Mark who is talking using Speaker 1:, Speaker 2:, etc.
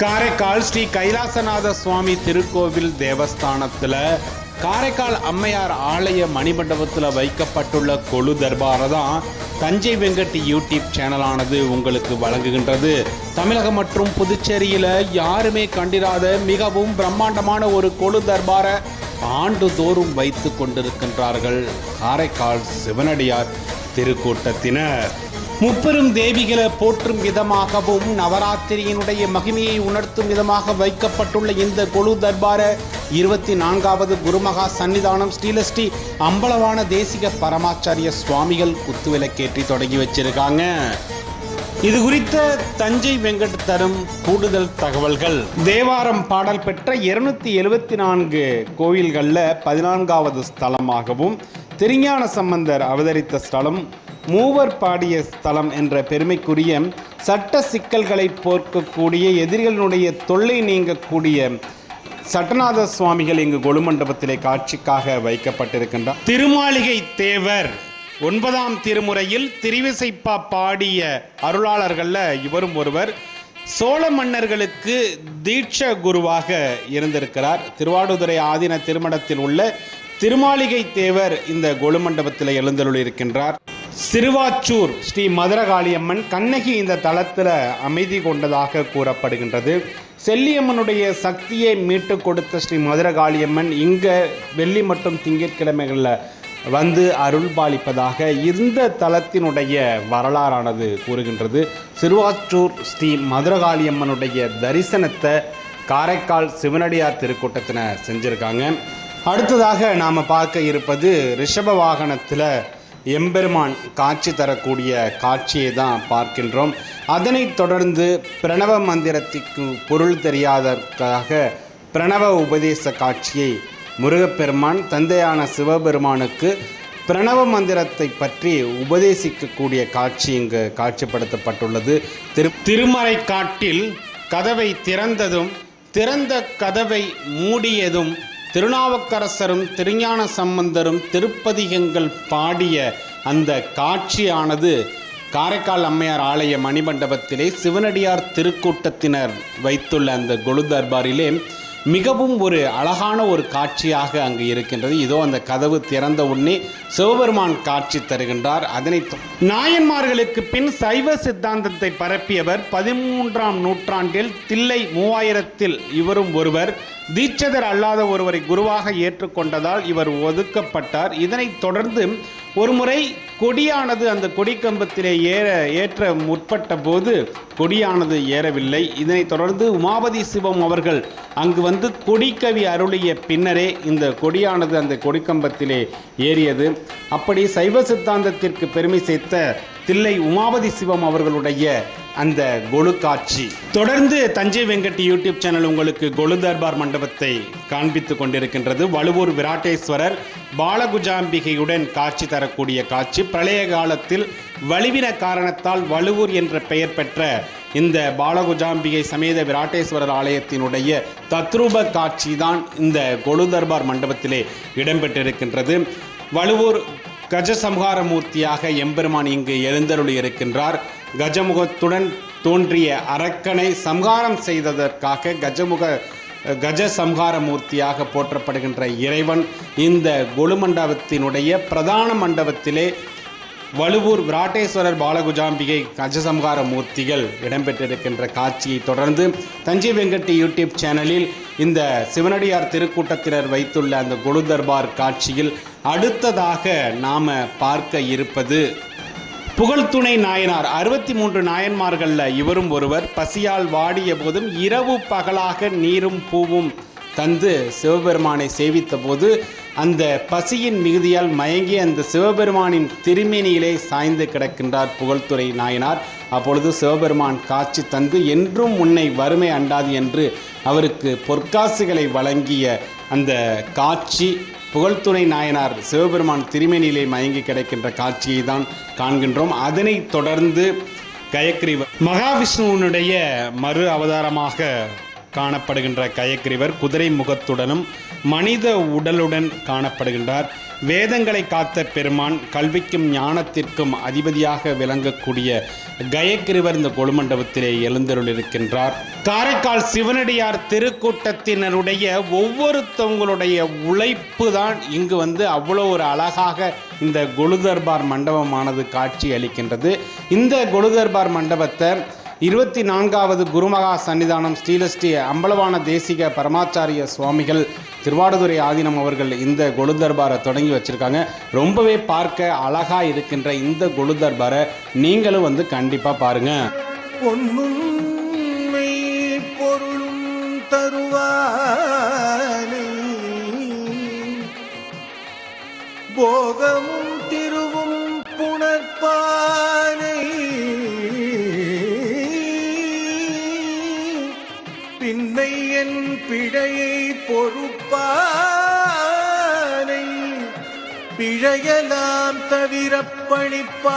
Speaker 1: காரைக்கால் ஸ்ரீ கைலாசநாத சுவாமி திருக்கோவில் தேவஸ்தானத்தில் காரைக்கால் அம்மையார் ஆலய மணிமண்டபத்தில் வைக்கப்பட்டுள்ள கொழு தர்பாரை தான் தஞ்சை வெங்கட் யூடியூப் சேனலானது உங்களுக்கு வழங்குகின்றது. தமிழகம் மற்றும் புதுச்சேரியில் யாருமே கண்டிராத மிகவும் பிரம்மாண்டமான ஒரு கொழு தர்பாரை ஆண்டுதோறும் வைத்து கொண்டிருக்கின்றார்கள் காரைக்கால் சிவனடியார் திருக்கூட்டத்தினர். முப்பெரும் தேவிகளை போற்றும் விதமாகவும் நவராத்திரியினுடைய மகிமையை உணர்த்தும் விதமாக வைக்கப்பட்டுள்ள இந்த கொலு தர்பார இருபத்தி நான்காவது குருமகா சன்னிதானம் ஸ்ரீலஸ்ரீ அம்பலவான தேசிக பரமாச்சாரிய சுவாமிகள் குத்துவிளக்கேற்றி தொடங்கி வச்சிருக்காங்க. இது குறித்த தஞ்சை வெங்கட் தரும் கூடுதல் தகவல்கள். தேவாரம் பாடல் பெற்ற இருநூத்தி எழுபத்தி நான்கு கோயில்களில் பதினான்காவது ஸ்தலமாகவும் திருஞான சம்பந்தர் அவதரித்த ஸ்தலம் மூவர் பாடிய ஸ்தலம் என்ற பெருமைக்குரிய சட்ட சிக்கல்களை போர்க்கக்கூடிய எதிரிகளினுடைய தொல்லை நீங்கக்கூடிய சட்டநாத சுவாமிகள் இங்கு கொலுமண்டபத்திலே காட்சிக்காக வைக்கப்பட்டிருக்கின்றார். திருமாளிகை தேவர் ஒன்பதாம் திருமுறையில் திருவிசைப்பா பாடிய அருளாளர்களில் இவரும் ஒருவர் சோழ மன்னர்களுக்கு தீட்ச குருவாக இருந்திருக்கிறார். திருவாடுதுறை ஆதீன திருமணத்தில் உள்ள திருமாளிகை தேவர் இந்த கொலுமண்டபத்தில் எழுந்தருள் இருக்கின்றார் சிறுவாச்சூர் ஸ்ரீ மதுரகாளியம்மன் கண்ணகி இந்த தளத்தில் அமைதி கொண்டதாக கூறப்படுகின்றது. செல்லியம்மனுடைய சக்தியை மீட்டு கொடுத்த ஸ்ரீ மதுரகாளியம்மன் இங்கே வெள்ளி மற்றும் திங்கட்கிழமைகளில் வந்து அருள் பாலிப்பதாக இந்த தலத்தினுடைய வரலாறானது கூறுகின்றது. சிறுவாச்சூர் ஸ்ரீ மதுரகாளியம்மனுடைய தரிசனத்தை காரைக்கால் சிவனடியார் திருக்கூட்டத்தினர் செஞ்சுருக்காங்க. அடுத்ததாக நாம் பார்க்க இருப்பது ரிஷப வாகனத்தில் எம்பெருமான் காட்சி தரக்கூடிய காட்சியை தான் பார்க்கின்றோம். அதனைத் தொடர்ந்து பிரணவ மந்திரத்திற்கு பொருள் தெரியாதற்காக பிரணவ உபதேச காட்சியை முருகப்பெருமான் தந்தையான சிவபெருமானுக்கு பிரணவ மந்திரத்தை பற்றி உபதேசிக்கக்கூடிய காட்சி இங்கு காட்சிப்படுத்தப்பட்டுள்ளது. திரு திருமறை காட்டில் கதவை திறந்ததும் திறந்த கதவை மூடியதும் திருநாவுக்கரசரும் திருஞான சம்பந்தரும் திருப்பதிகங்கள் பாடிய அந்த காட்சியானது காரைக்கால் அம்மையார் ஆலய மணிமண்டபத்திலே சிவனடியார் திருக்கூட்டத்தினர் வைத்துள்ள அந்த கொலு தர்பாரிலே மிகவும் ஒரு அழகான ஒரு காட்சியாக அங்கு இருக்கின்றது. இதோ அந்த கதவு திறந்த உடனே சிவபெருமான் காட்சி தருகின்றார். அதனை நாயன்மார்களுக்கு பின் சைவ சித்தாந்தத்தை பரப்பியவர் பதிமூன்றாம் நூற்றாண்டில் தில்லை மூவாயிரத்தில் இவரும் ஒருவர். தீட்சதர் அல்லாத ஒருவரை குருவாக ஏற்றுக்கொண்டதால் இவர் ஒதுக்கப்பட்டார். இதனைத் தொடர்ந்து ஒருமுறை கொடியானது அந்த கொடிக்கம்பத்திலே ஏற ஏற்ற முற்பட்ட போது கொடியானது ஏறவில்லை. இதனைத் தொடர்ந்து உமாபதி சிவம் அவர்கள் அங்கு வந்து கொடிக்கவி அருளிய பின்னரே இந்த கொடியானது அந்த கொடிக்கம்பத்திலே ஏறியது. அப்படி சைவ சித்தாந்தத்திற்கு பெருமை சேர்த்த தில்லை உமாபதி சிவம் அவர்களுடைய அந்த கொலு காட்சி. தொடர்ந்து தஞ்சை வெங்கட் யூடியூப் சேனல் உங்களுக்கு கொலு தர்பார் மண்டபத்தை காண்பித்து கொண்டிருக்கின்றது. வலுவூர் விராட்டேஸ்வரர் பாலகுஜாம்பிகையுடன் காட்சி தரக்கூடிய காட்சி. பிரளய காலத்தில் வலுவின காரணத்தால் வலுவூர் என்ற பெயர் பெற்ற இந்த பாலகுஜாம்பிகை சமேத விராட்டேஸ்வரர் ஆலயத்தினுடைய தத்ரூப காட்சி தான் இந்த கொலு தர்பார் மண்டபத்திலே இடம்பெற்றிருக்கின்றது. வலுவூர் கஜசம்ஹார மூர்த்தியாக எம்பெருமான் இங்கு எழுந்தருளி இருக்கின்றார். கஜமுகத்துடன் தோன்றிய அரக்கனை சம்ஹாரம் செய்ததற்காக கஜமுக கஜ சம்ஹார மூர்த்தியாக போற்றப்படுகின்ற இறைவன் இந்த கொலு மண்டபத்தினுடைய பிரதான மண்டபத்திலே வலுவூர் விராட்டேஸ்வரர் பாலகுஜாம்பிகை கஜசம்ஹார மூர்த்திகள் இடம்பெற்றிருக்கின்ற காட்சியை தொடர்ந்து தஞ்சை வெங்கட்டி யூடியூப் சேனலில் இந்த சிவனடியார் திருக்கூட்டத்தினர் வைத்துள்ள அந்த கொலு தர்பார் காட்சியில் அடுத்ததாக நாம் பார்க்க இருப்பது புகழ்துணை நாயனார். அறுபத்தி மூன்று நாயன்மார்களில் இவரும் ஒருவர். பசியால் வாடிய போதும் இரவு பகலாக நீரும் பூவும் தந்து சிவபெருமானை சேவித்த போது அந்த பசியின் மிகுதியால் மயங்கி அந்த சிவபெருமானின் திருமேனியிலே சாய்ந்து கிடக்கின்றார் புகழ்துறை நாயனார். அப்பொழுது சிவபெருமான் காட்சி தந்து என்றும் உன்னை வறுமை அண்டாது என்று அவருக்கு பொற்காசுகளை வழங்கிய அந்த காட்சி புகழ்துணை நாயனார் சிவபெருமான் திருமேனியிலே மயங்கி கிடைக்கின்ற காட்சியை தான் காண்கின்றோம். அதனைத் தொடர்ந்து கயக்ரீவர் மகாவிஷ்ணுவனுடைய மறு அவதாரமாக காணப்படுகின்ற கயக்கிரிவர் குதிரை முகத்துடனும் மனித உடலுடன் காணப்படுகின்றார். வேதங்களை காத்த பெருமான் கல்விக்கும் ஞானத்திற்கும் அதிபதியாக விளங்கக்கூடிய கயக்கிருவர் இந்த கொலுமண்டபத்திலே எழுந்தருளிருக்கின்றார். காரைக்கால் சிவனடியார் திருக்கூட்டத்தினருடைய ஒவ்வொருத்தவங்களுடைய உழைப்பு தான் இங்கு வந்து அவ்வளோ ஒரு அழகாக இந்த கொலுதர்பார் மண்டபமானது காட்சி அளிக்கின்றது. இந்த கொலுதர்பார் மண்டபத்தை இருபத்தி நான்காவது குருமகா சன்னிதானம் ஸ்ரீலஸ்ரீ அம்பலவான தேசிக பரமாச்சாரிய சுவாமிகள் திருவாடுதுறை ஆதீனம் அவர்கள் இந்த கொலு தர்பாரை தொடங்கி வச்சிருக்காங்க. ரொம்பவே பார்க்க அழகா இருக்கின்ற இந்த கொலு தர்பாரை நீங்களும் வந்து கண்டிப்பாக பாருங்க.
Speaker 2: பொன்னுண்மை பொருளும் தருவானை. போகமும் திருவும் புணர்ப்பானை என் பிழையை பொறுப்பானை பிழையெல்லாம் தவிர பணிப்பானை